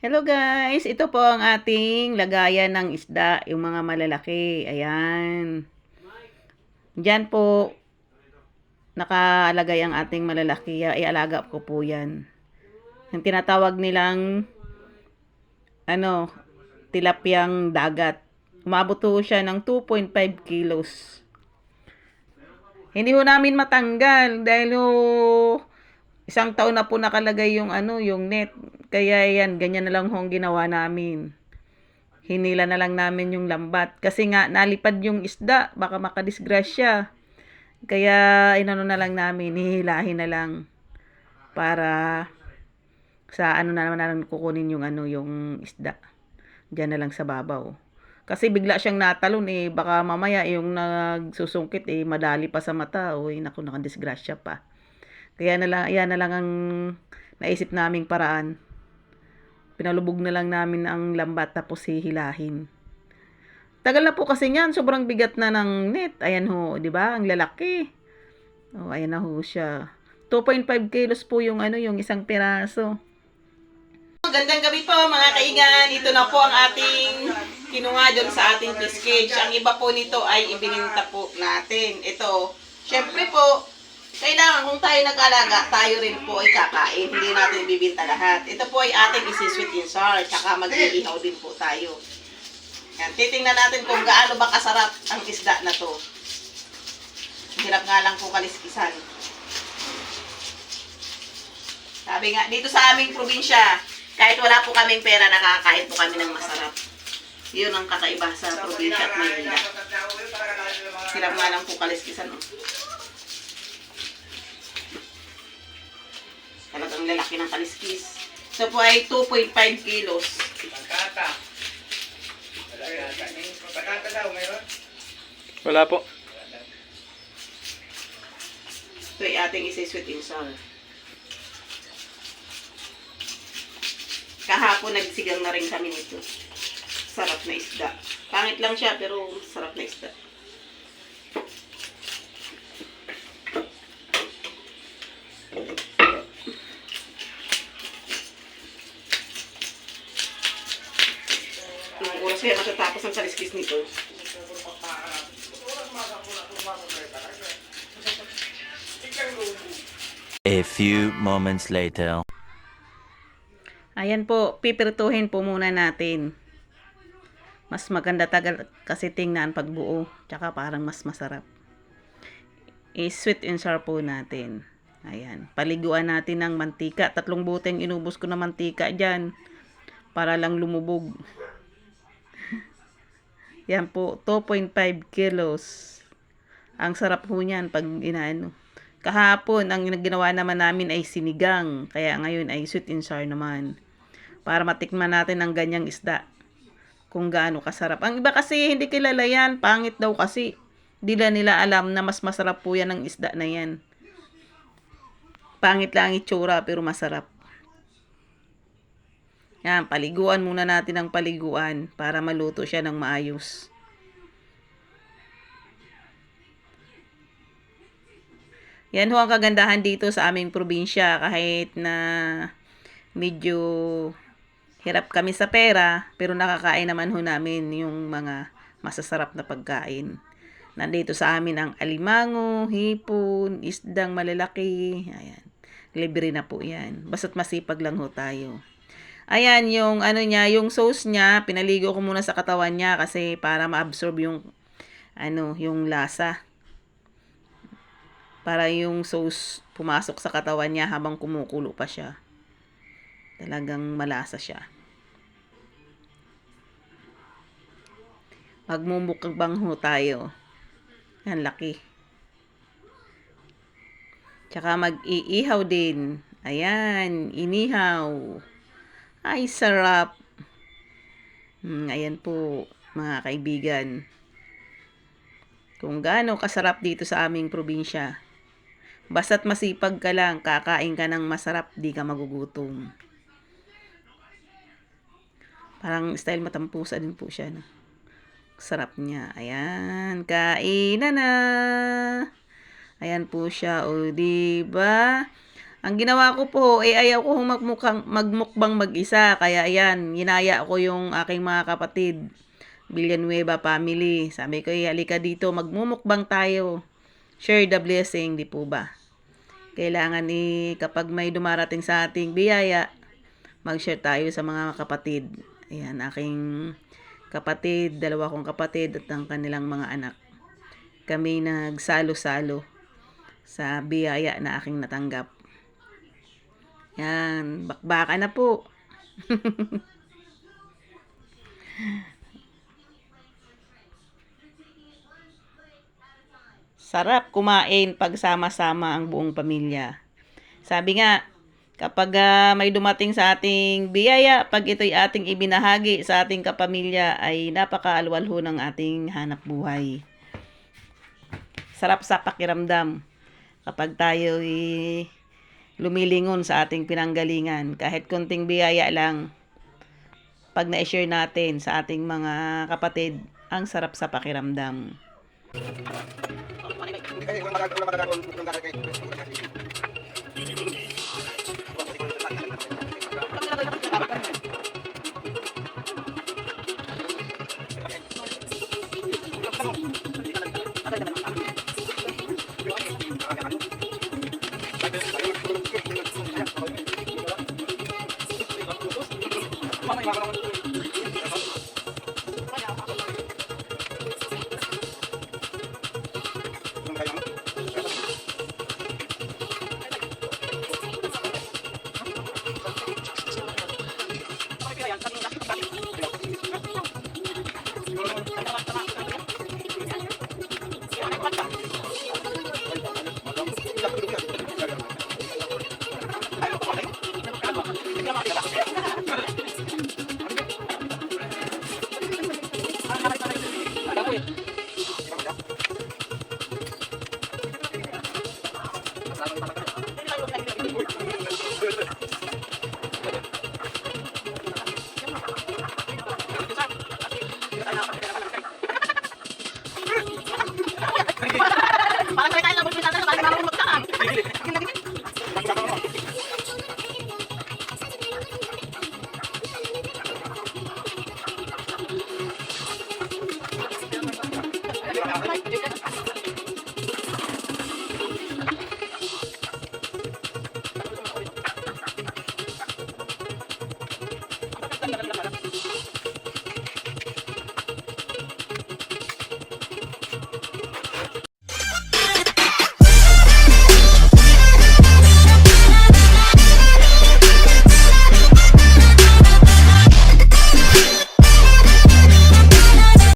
Hello guys, ito po ang ating lagayan ng isda, yung mga malalaki. Ayan. Diyan po nakalagay ang ating malalaki. Ialaga ko po yan. Yung tinatawag nilang ano, tilapyang dagat. Umabot po siya ng 2.5 kilos. Hindi ho namin matanggal dahil ho, isang taon na po nakalagay yung ano, yung net. Kaya yan, ganyan na lang ho ang ginawa namin. Hinila na lang namin yung lambat. Kasi nga, nalipad yung isda, baka makadisgrasya. Kaya, inano na lang namin, hihilahin na lang. Para, sa ano na naman na lang kukunin yung ano, yung isda. Diyan na lang sa babaw. Kasi bigla siyang natalon eh, baka mamaya yung nagsusungkit eh, madali pa sa mata. Uy, naku, nakadisgrasya pa. Kaya na lang, yan na lang ang naisip naming paraan. Pinalubog na lang namin ang lambat tapos hihilahin. Tagal na po kasi niyan, sobrang bigat na ng net. Ayan ho, 'di ba? Ang lalaki. Oh, ayan na ho siya. 2.5 kilos po yung ano, yung isang piraso. Magandang gabi po mga kaigan. Ito na po ang ating kinuha doon sa ating fish cage. Ang iba po nito ay ibininta po natin. Ito, syempre po, kailangan kung tayo nag-alaga, tayo rin po ay kakain. Hindi natin ibibinta lahat. Ito po ay ating isi-sweet in sour. Tsaka mag-iihaw din po tayo. Yan, titingnan natin kung gaano ba kasarap ang isda na to. Hirap nga lang po kaliskisan. Sabi nga, dito sa aming probinsya, kahit wala po kaming pera, nakakain po kami ng masarap. Yun ang kakaiba sa probinsya at Maynila. Hirap nga lang po kaliskisan. Oh. Talagang lalaki ng kaliskis. So po ay 2.5 kilos. Patata. Patata daw, mayroon? Wala po. Ito ay ating isi-sweet in sour. Kahapon nagsigang na rin kami nito. Sarap na isda. Pangit lang siya pero sarap na isda. Ang oras kaya matatapos ang kaliskis nito. A few moments later. Ayan po, pipirtuhin po muna natin. Mas maganda tagal kasi tingnan pag buo. Tsaka parang mas masarap. I-sweet and sour po natin. Ayan. Paliguan natin ng mantika. Tatlong buteng inubos ko na mantika dyan. Para lang lumubog. Yan po, 2.5 kilos. Ang sarap po niyan pag inaano. Kahapon, ang ginawa naman namin ay sinigang. Kaya ngayon ay sweet and sour naman. Para matikman natin ang ganyang isda. Kung gaano kasarap. Ang iba kasi hindi kilala yan. Pangit daw kasi. Di nila alam na mas masarap po yan ang isda na yan. Pangit lang ang itsura pero masarap. Yan, paliguan muna natin ang paliguan para maluto siya ng maayos. Yan ho ang kagandahan dito sa aming probinsya kahit na medyo hirap kami sa pera pero nakakain naman ho namin yung mga masasarap na pagkain. Nandito sa amin ang alimango, hipon, isdang malalaki. Ayan. Libre na po yan. Basta't masipag lang ho tayo. Ayan, yung ano niya, yung sauce niya, pinaligo ko muna sa katawan niya kasi para ma-absorb yung ano, yung lasa para yung sauce pumasok sa katawan niya habang kumukulo pa siya. Talagang malasa siya. Magmumukbang ho tayo. Yan, laki. Tsaka mag-iihaw din. Ayan, inihaw. Ay, sarap. Hmm, ayan po, mga kaibigan. Kung gaano kasarap dito sa aming probinsya. Basta't masipag ka lang, kakain ka ng masarap, di ka magugutom. Parang style matampusa din po siya. No? Sarap niya. Ayan, kain na na. Ayan po siya, o di ba? Ang ginawa ko po, eh ayaw ko magmukhang, magmukbang mag-isa. Kaya ayan, ginaya ko yung aking mga kapatid. Villanueva family. Sabi ko, eh, halika dito, magmumukbang tayo. Share the blessing, di po ba? Kailangan eh, kapag may dumarating sa ating biyaya, mag-share tayo sa mga kapatid. Ayan, aking kapatid, dalawa kong kapatid at ang kanilang mga anak. Kami nagsalo-salo sa biyaya na aking natanggap. Yan, bakbaka na po. Sarap kumain pag sama-sama ang buong pamilya. Sabi nga, kapag ah, may dumating sa ating biyaya, pag ito'y ating ibinahagi sa ating kapamilya, ay napakaalwalho ng ating hanap buhay. Sarap sa pakiramdam kapag tayo lumilingon sa ating pinanggalingan. Kahit konting biyaya lang, pag na-share natin sa ating mga kapatid, ang sarap sa pakiramdam. 入ってる。